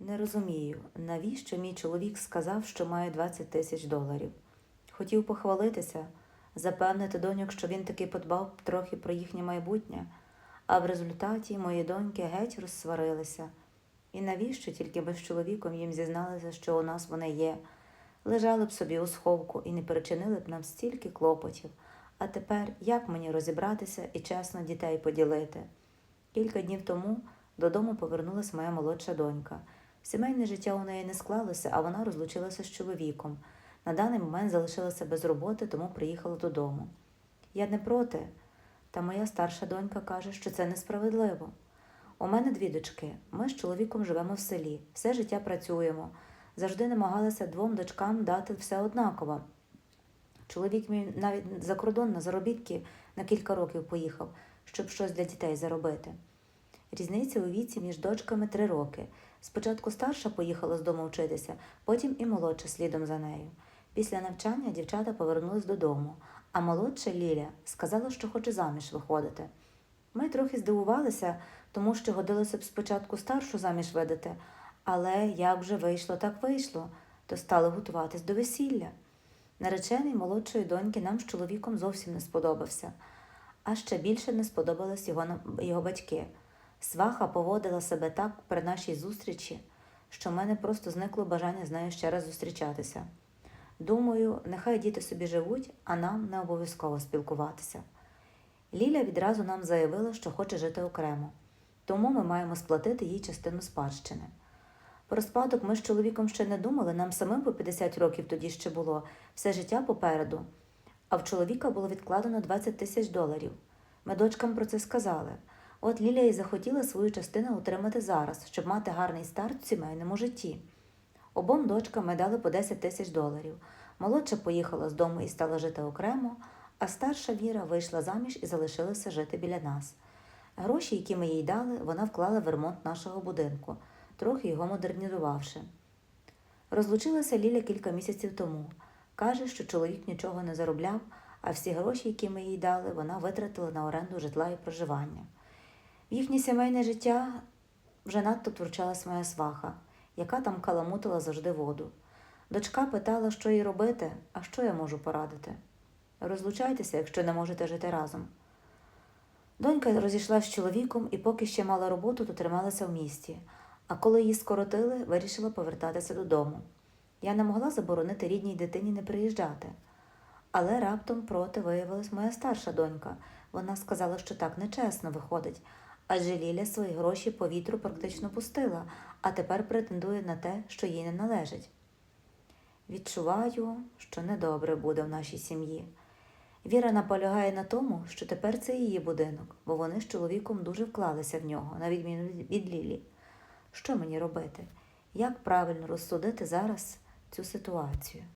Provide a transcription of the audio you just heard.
Не розумію, навіщо мій чоловік сказав, що має 20 тисяч доларів. Хотів похвалитися, запевнити доньок, що він таки подбав трохи про їхнє майбутнє, а в результаті мої доньки геть розсварилися. І навіщо тільки ми з чоловіком їм зізналися, що у нас вони є, лежали б собі у сховку і не перечинили б нам стільки клопотів. А тепер як мені розібратися і чесно дітей поділити? Кілька днів тому додому повернулась моя молодша донька. Сімейне життя у неї не склалося, а вона розлучилася з чоловіком. На даний момент залишилася без роботи, тому приїхала додому. Я не проти, та моя старша донька каже, що це несправедливо. У мене дві дочки. Ми з чоловіком живемо в селі, все життя працюємо. Завжди намагалися двом дочкам дати все однаково. Чоловік мій навіть за кордон на заробітки на кілька років поїхав, щоб щось для дітей заробити. Різниця у віці між дочками три роки. Спочатку старша поїхала з дому вчитися, потім і молодша слідом за нею. Після навчання дівчата повернулись додому, а молодша Ліля сказала, що хоче заміж виходити. Ми трохи здивувалися, тому що годилося б спочатку старшу заміж видати, але як вже вийшло, так вийшло, то стали готуватись до весілля. Наречений молодшої доньки нам з чоловіком зовсім не сподобався, а ще більше не сподобались його, його батьки. Сваха поводила себе так при нашій зустрічі, що в мене просто зникло бажання з нею ще раз зустрічатися. Думаю, нехай діти собі живуть, а нам не обов'язково спілкуватися. Ліля відразу нам заявила, що хоче жити окремо, тому ми маємо сплатити їй частину спадщини. Про спадок ми з чоловіком ще не думали, нам самим по 50 років тоді ще було, все життя попереду. А в чоловіка було відкладено 20 тисяч доларів. Ми дочкам про це сказали. От Ліля і захотіла свою частину отримати зараз, щоб мати гарний старт в сімейному житті. Обом дочкам ми дали по 10 тисяч доларів. Молодша поїхала з дому і стала жити окремо, а старша Віра вийшла заміж і залишилася жити біля нас. Гроші, які ми їй дали, вона вклала в ремонт нашого будинку, трохи його модернізувавши. Розлучилася Ліля кілька місяців тому. Каже, що чоловік нічого не заробляв, а всі гроші, які ми їй дали, вона витратила на оренду житла і проживання. В їхнє сімейне життя вже надто втручалась моя сваха, яка там каламутила завжди воду. Дочка питала, що їй робити, а що я можу порадити. Розлучайтеся, якщо не можете жити разом. Донька розійшлася з чоловіком і поки ще мала роботу, то трималася в місті. А коли її скоротили, вирішила повертатися додому. Я не могла заборонити рідній дитині не приїжджати. Але раптом проти виявилась моя старша донька. Вона сказала, що так нечесно виходить, адже Ліля свої гроші по вітру практично пустила, а тепер претендує на те, що їй не належить. Відчуваю, що недобре буде в нашій сім'ї. Віра наполягає на тому, що тепер це її будинок, бо вони з чоловіком дуже вклалися в нього, на відміну від Лілі. Що мені робити? Як правильно розсудити зараз цю ситуацію?